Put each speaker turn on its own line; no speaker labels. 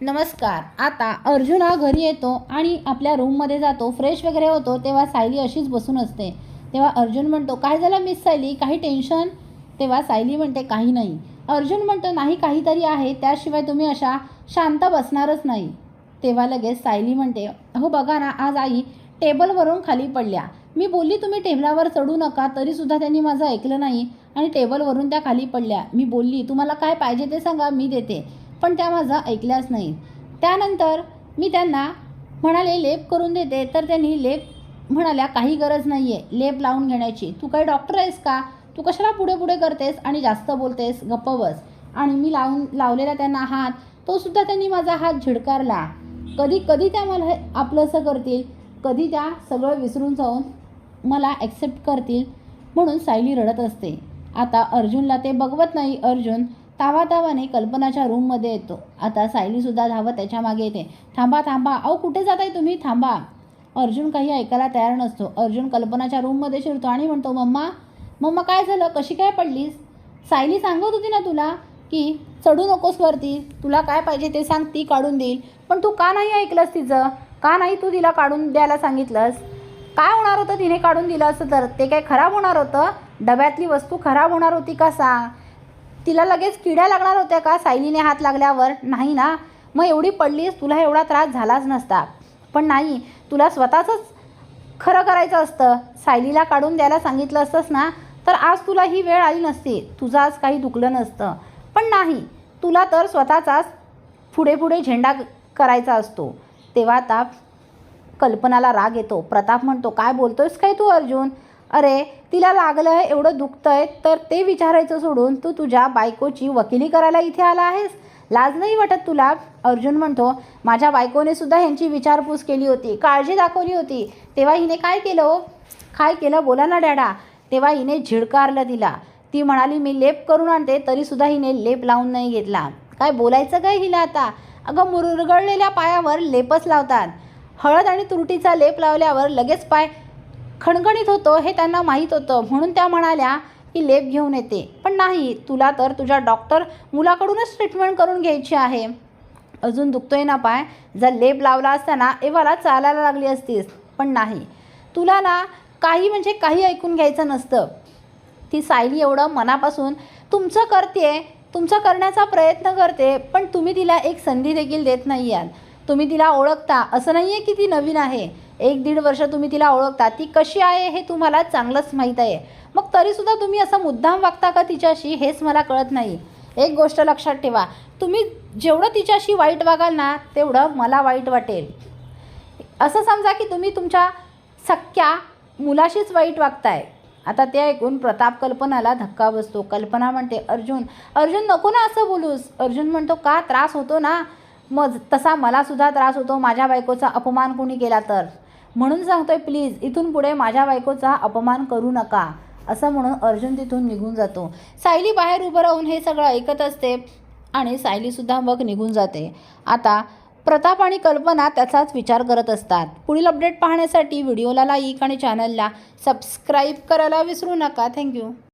नमस्कार. आता अर्जुन हा घरी येतो आणि आपल्या रूममध्ये जातो. फ्रेश वगैरे होतो तेव्हा सायली अशीच बसून असते. तेव्हा अर्जुन म्हणतो काय झालं मिस सायली? काही टेन्शन तेव्हा सायली म्हणते काही नाही. अर्जुन म्हणतो नाही काहीतरी आहे. त्याशिवाय तुम्ही अशा शांत बसणारच नाही. तेव्हा लगेच सायली म्हणते हो बघा ना आज आई टेबलवरून खाली पडल्या. मी बोलली तुम्ही टेबलावर चढू नका. तरीसुद्धा त्यांनी माझं ऐकलं नाही आणि टेबलवरून त्या खाली पडल्या. मी बोलली तुम्हाला काय पाहिजे ते सांगा मी देते. पण त्या माझं ऐकल्याच नाही. त्यानंतर मी त्यांना म्हणाले लेप करून देते. तर त्यांनी लेप म्हणाल्या काही गरज नाही आहे लेप लावून घेण्याची. तू काही डॉक्टर आहेस का? तू कशाला पुढे पुढे करतेस आणि जास्त बोलतेस? गप्प बस. आणि मी लावून लावलेला त्यांना हात तो सुद्धा त्यांनी माझा हात झिडकारला. कधी कधी त्या मला आपलंसं करतील कधी त्या सगळं विसरून जाऊन मला ॲक्सेप्ट करतील म्हणून सायली रडत असते. आता अर्जुनला ते बघवत नाही. अर्जुन तावातावाने कल्पनाच्या रूममध्ये येतो. आता सायलीसुद्धा धावत त्याच्यामागे येते. थांबा थांबा. अहो कुठे जाताय तुम्ही? थांबा. अर्जुन काही ऐकायला तयार नसतो. अर्जुन कल्पनाच्या रूममध्ये शिरतो आणि म्हणतो मम्मा मम्मा काय झालं? कशी काय पडलीस? सायली सांगत होती ना तुला की चढू नकोस वरती. तुला काय पाहिजे ते सांग ती काढून देईल. पण तू का नाही ऐकलंस तिचं? का नाही तू तिला काढून द्यायला सांगितलंस? काय होणार होतं? तिने काढून दिलं असं तर ते काय खराब होणार होतं? डब्यातली वस्तू खराब होणार होती का सांग. तिला लगेच किड्या लागणार होत्या का? सायलीने हात लागल्यावर? नाही ना. मग एवढी पडलीस तुला एवढा त्रास झालाच नसता. पण नाही तुला स्वतःचंच खरं करायचं असतं. सायलीला काढून द्यायला सांगितलं असतंस ना तर आज तुला ही वेळ आली नसती. तुझं आज काही दुखलं नसतं. पण नाही तुला तर स्वतःचाच पुढे पुढे झेंडा करायचा असतो. तेव्हा आता कल्पनाला राग येतो. प्रताप म्हणतो काय बोलतोयस काय तू अर्जुन? अरे तिला लागलं आहे एवढं दुखतंय तर ते विचारायचं सोडून तू तुझ्या बायकोची वकिली करायला इथे आला आहेस? लाज नाही वाटत तुला? अर्जुन म्हणतो माझ्या बायकोने सुद्धा ह्यांची विचारपूस केली होती काळजी दाखवली होती. तेव्हा हिने काय केलं हो? काय केलं? बोला ना डॅडा. तेव्हा हिने झिडकारलं तिला. ती म्हणाली मी लेप करून आणते तरीसुद्धा हिने लेप लावून नाही घेतला. काय बोलायचं काय हिला आता? अगं मुरगळलेल्या पायावर लेपच लावतात. हळद आणि तुरटीचा लेप लावल्यावर लगेच पाय खणखणीत होतो हे त्यांना माहीत होतं. म्हणून त्या म्हणाल्या की लेप घेऊन येते. पण नाही तुला तर तुझ्या डॉक्टर मुलाकडूनच ट्रीटमेंट करून घ्यायची आहे. अजून दुखतोय ना पाय? जर लेप लावला असताना एव्हाला चालायला लागली असतीस. पण नाही. तुला ना काही म्हणजे काही ऐकून घ्यायचं नसतं. ती सायली एवढं मनापासून तुमचं करते तुमचं करण्याचा प्रयत्न करते पण तुम्ही तिला एक संधी देखील देत नाही आहात. तुम्ही तिला ओळखता. असं नाही आहे की ती नवीन आहे. एक दीड वर्ष तुम्ही तिला ओळखता. ती कशी आहे हे तुम्हाला चांगलंच माहीत आहे. मग तरीसुद्धा तुम्ही असं मुद्दाम वागता का तिच्याशी? हेच मला कळत नाही. एक गोष्ट लक्षात ठेवा. तुम्ही जेवढं तिच्याशी वाईट वागाल ना तेवढं मला वाईट वाटेल. असं समजा की तुम्ही तुमच्या सख्या मुलाशीच वाईट वागताय. आता ते ऐकून प्रताप कल्पनाला धक्का बसतो. कल्पना म्हणते अर्जुन अर्जुन नको ना असं बोलूस. अर्जुन म्हणतो का त्रास होतो ना? मग तसा मलासुद्धा त्रास होतो माझ्या बायकोचा अपमान कोणी केला तर. म्हणून सांगतोय प्लीज इथून पुढे माझ्या बायकोचा अपमान करू नका. असं म्हणून अर्जुन तिथून निघून जातो. सायली बाहेर उभं राहून हे सगळं ऐकत असते आणि सायलीसुद्धा मग निघून जाते. आता प्रताप आणि कल्पना त्याचाच विचार करत असतात. पुढील अपडेट पाहण्यासाठी व्हिडिओला लाईक आणि चॅनलला सबस्क्राईब करायला विसरू नका. थँक्यू